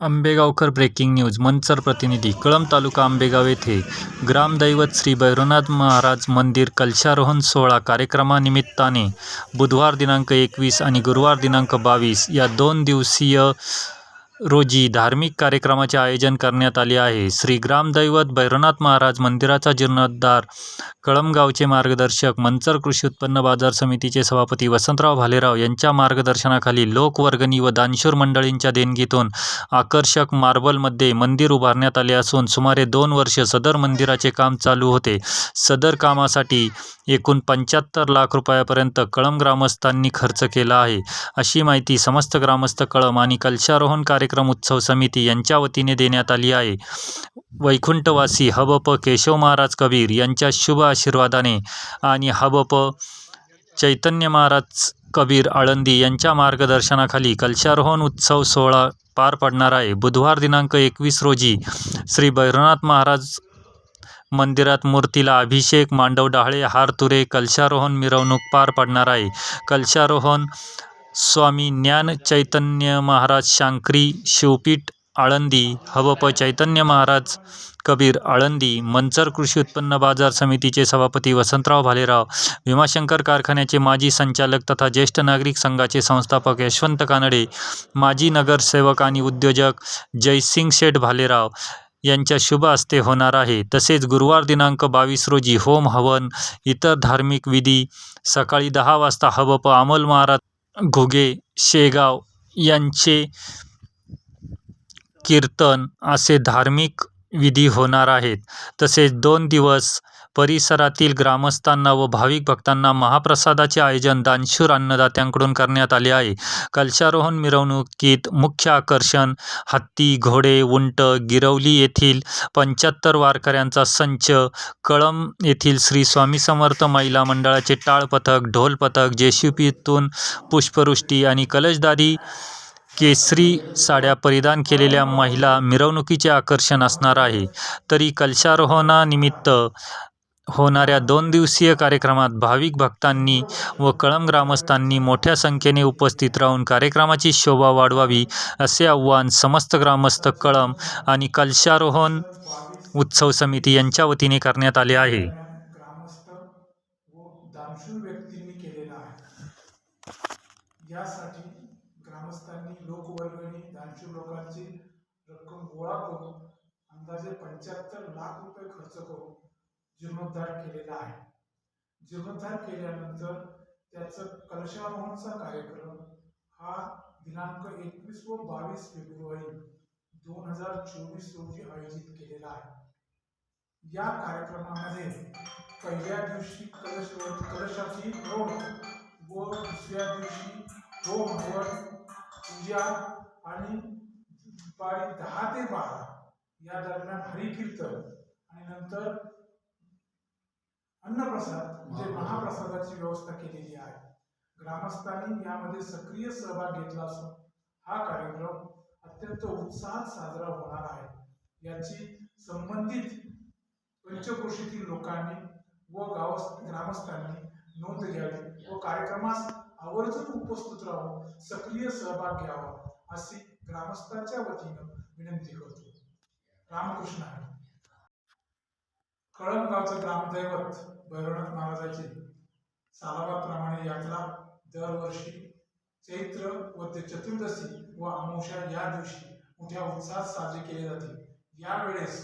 Ambegaonkar breaking news Manchar प्रतिनिधी कळंब तालुका आंबेगाव येथे ग्रामदैवत श्री भैरवनाथ महाराज मंदिर कलशारोहण सोहळा कार्यक्रमानिमित्ताने बुधवार दिनांक एकवीस आणि गुरुवार दिनांक बावीस या दोन दिवसीय रोजी धार्मिक कार्यक्रमाचे आयोजन करण्यात आले आहे. श्री ग्रामदैवत भैरवनाथ महाराज मंदिराचा जीर्णोद्धार कळमगावचे मार्गदर्शक मंचर कृषी उत्पन्न बाजार समितीचे सभापती वसंतराव भालेराव यांच्या मार्गदर्शनाखाली लोकवर्गणी व दानशूर मंडळींच्या देणगीतून आकर्षक मार्बलमध्ये मंदिर उभारण्यात आले असून सुमारे दोन वर्ष सदर मंदिराचे काम चालू होते. सदर कामासाठी एकूण पंच्याहत्तर लाख रुपयापर्यंत कळंब ग्रामस्थांनी खर्च केला आहे. अशी माहिती समस्त ग्रामस्थ कळंब आणि कलशारोहण कार्यक्रम उत्सव समिती यांच्या वतीने देण्यात आली आहे. वैकुंठवासी हबप केशव महाराज कबीर यांच्या शुभ आशीर्वादाने आणि हबप चैतन्य महाराज कबीर आळंदी यांच्या मार्गदर्शनाखाली कलशारोहण उत्सव सोहळा पार पडणार आहे. बुधवार दिनांक एकवीस रोजी श्री भैरवनाथ महाराज मंदिरात मूर्तीला अभिषेक मांडव डहाळे हार तुरे कलशारोहण मिरवणूक पार पडणार आहे. कलशारोहण स्वामी ज्ञान चैतन्य महाराज शांकरी शिवपीठ आळंदी हवप चैतन्य महाराज कबीर आळंदी मंचर कृषी उत्पन्न बाजार समितीचे सभापती वसंतराव भालेराव भीमाशंकर कारखान्याचे माजी संचालक तथा ज्येष्ठ नागरिक संघाचे संस्थापक यशवंत कानडे माजी नगरसेवक आणि उद्योजक जयसिंग शेठ भालेराव यांच्या शुभ हस्ते होणार आहे. तसेच गुरुवार दिनांक बावीस रोजी होम हवन इतर धार्मिक विधी सकाळी दहा वाजता हवप अमोल महाराज घुगे शेगाव यांचे कीर्तन असे धार्मिक विधी होणार आहेत. तसेच दोन दिवस परिसरातील ग्रामस्थांना व भाविक भक्तांना महाप्रसादाचे आयोजन दानशूर अन्नदात्यांकडून करण्यात आले आहे. कलशारोहण मिरवणुकीत मुख्य आकर्षण हत्ती घोडे उंट गिरवली येथील पंच्याहत्तर वारकऱ्यांचा संच कळम येथील श्री स्वामी समर्थ महिला मंडळाचे टाळ पथक ढोल पथक जेसीपीतून पुष्पवृष्टी आणि कलशदारी केसरी साड्या परिधान केलेल्या महिला मिरवणुकीचे आकर्षण असणार आहे. तरी कलशारोहणानिमित्त होणाऱ्या दोन दिवसीय कार्यक्रमात भाविक भक्तांनी व कळंब ग्रामस्थांनी मोठ्या संख्येने उपस्थित राहून कार्यक्रमाची शोभा वाढवावी असे आव्हान समस्त ग्रामस्थ कळंब आणि कलशारोहण उत्सव समिती यांच्या वतीने करण्यात आले आहे. आहे. यासाठी ग्रामस्थांनी लोकवर्गणी दानशूर लोकांची रक्कम गोळा करून अंदाजे पंच्याहत्तर लाख रुपये खर्च करून जीर्णोद्धार केलेला आहे. जीर्णोद्धार केल्यानंतर त्याचं कलशारोहणचा कार्यक्रम हा दिनांक एकवीस व बावीस फेब्रुवारी दोन हजार चोवीस रोजी आयोजित केलेला आहे. या कार्यक्रमामध्ये पहिल्या दिवशी कलश कलशाची रोड व दुसऱ्या दिवशी होम हवन पूजा आणि दुपारी दहा ते बारा या दरम्यान हरिकीर्तन आणि नंतर अन्नप्रसाद म्हणजे महाप्रसादाची व्यवस्था केलेली आहे. ग्रामस्थांनी यामध्ये सक्रिय सहभाग घेतला असून हा कार्यक्रम अत्यंत उत्साहात साजरा होणार आहे. याची संबंधित पंचक्रोशीतील लोकांनी व गाव ग्रामस्थांनी नोंद घ्यावी व कार्यक्रमास आवर्जून उपस्थित राहून सक्रिय सहभाग घ्यावा अशी ग्रामस्थांच्या वतीनं विनंती करतो. रामकृष्ण कळमगावचं ग्रामदैवत भैरवनाथ महाराजाची सालाबाप्रमाणे यात्रा दरवर्षी चैत्र व ते चतुर्दशी व अमावस्या या दिवशी मोठ्या उत्साहात साजरी केली जाते. यावेळेस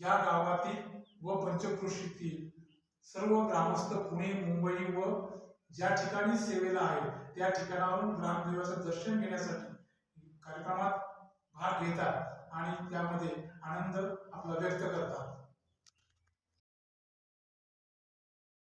या गावातील व पंचकृषीतील सर्व ग्रामस्थ पुणे मुंबई व ज्या ठिकाणी सेवेला आहे त्या ठिकाणावरून ग्रामदेवाचं दर्शन घेण्यासाठी कार्यक्रमात भाग घेतात आणि त्यामध्ये आनंद आपला व्यक्त करतात.